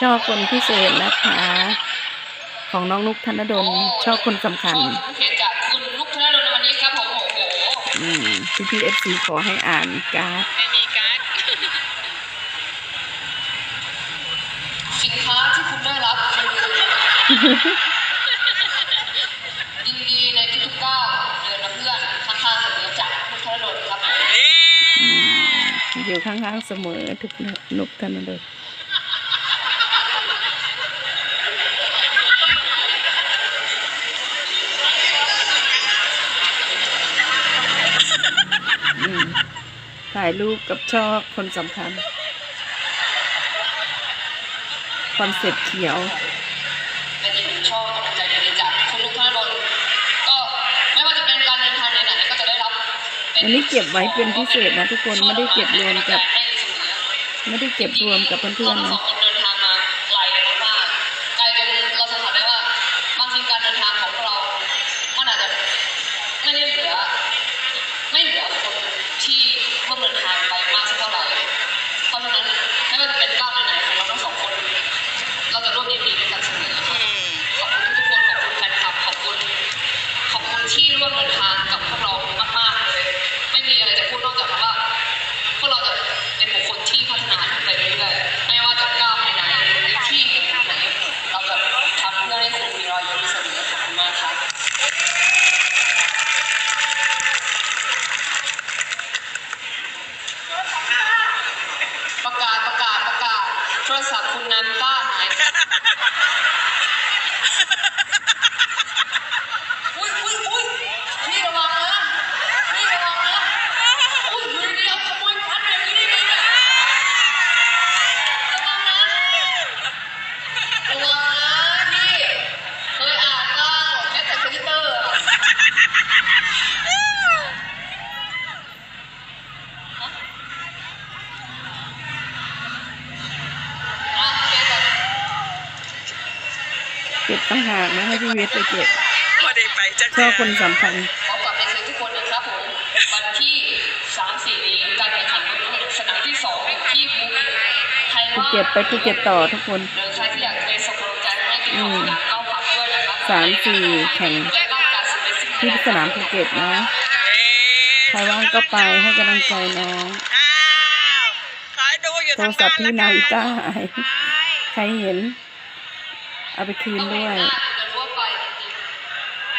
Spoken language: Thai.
ชอบคนพิเศษนะคะ ของน้องนุกธนดลชอบคนสำคัญเขียนจากคุณลูกธนดลในวันนี้ครับผมโอ้โหอืมพี่พีเอฟซีขอให้อ่านการ์ดไม่มีการ์ดสินค้าที่คุณได้รับยินดีในทุกๆก้าวเดินมาเพื่อนข้างๆเสมอจากลูกธนดลครับเอ๊ะอืมอยู่ข้างๆเสมอทุกนุกธนดล ถ่ายรูปกับชอบคนสำคัญ คอนเซ็ปต์เขียวเป็นอีกหนึ่งช่องกำลังใจดีๆจากคุณลูกธนดลก็ไม่ว่าจะเป็นการเดินทางไหนๆก็จะได้รับป็อันนี้เก็บไว้เป็นพิเศษนะทุกคนไม่ได้เก็บรวมกับให้เสมอไม่ได้เก็บรวมกับเพื่อนๆเราทั้งสนะ โทรศัพท์คุณนั้นกล้าหายอุ้ยอุ้ยอุ้ยพี่ระวังนะพี่ระวังนะอุ้ยอยู่ดีๆเอาขโมยพัดแบบนี้ได้ไงเนี่ยระวังนะระวังนะพี่เคยอ่านบ้างแม้แต่ทวิตเตอร์อะอะเก็บก่อน เก็บตั้งหากนะให้พี่เวทไปเก็บไม่ได้ไปจักชอบคนสำคัญขอกลับไปเชิญทุกคนนะครับผมวันที่3 4นี้การแข่งขันสนามที่2ที่ภูเก็ตใครภูว่าเก็ตไปภูเก็ตต่อทุกคนหรือใครที่อยากจะไปส่งกำลังใจให้ทีมของสนามก็ฝากด้วยนะครับสามสี่แข่งและก็การสิบเอ็ดสิบที่สนามภูเก็ตนะเอ๊ะใครว่างก็ไปให้กำลังใจน้องอ้าวขอดูอยู่โทรทางศับ้าพท์นพี่แล้วนากันวิต้าหายใครเห็น เอาไปคืนด้วยอะ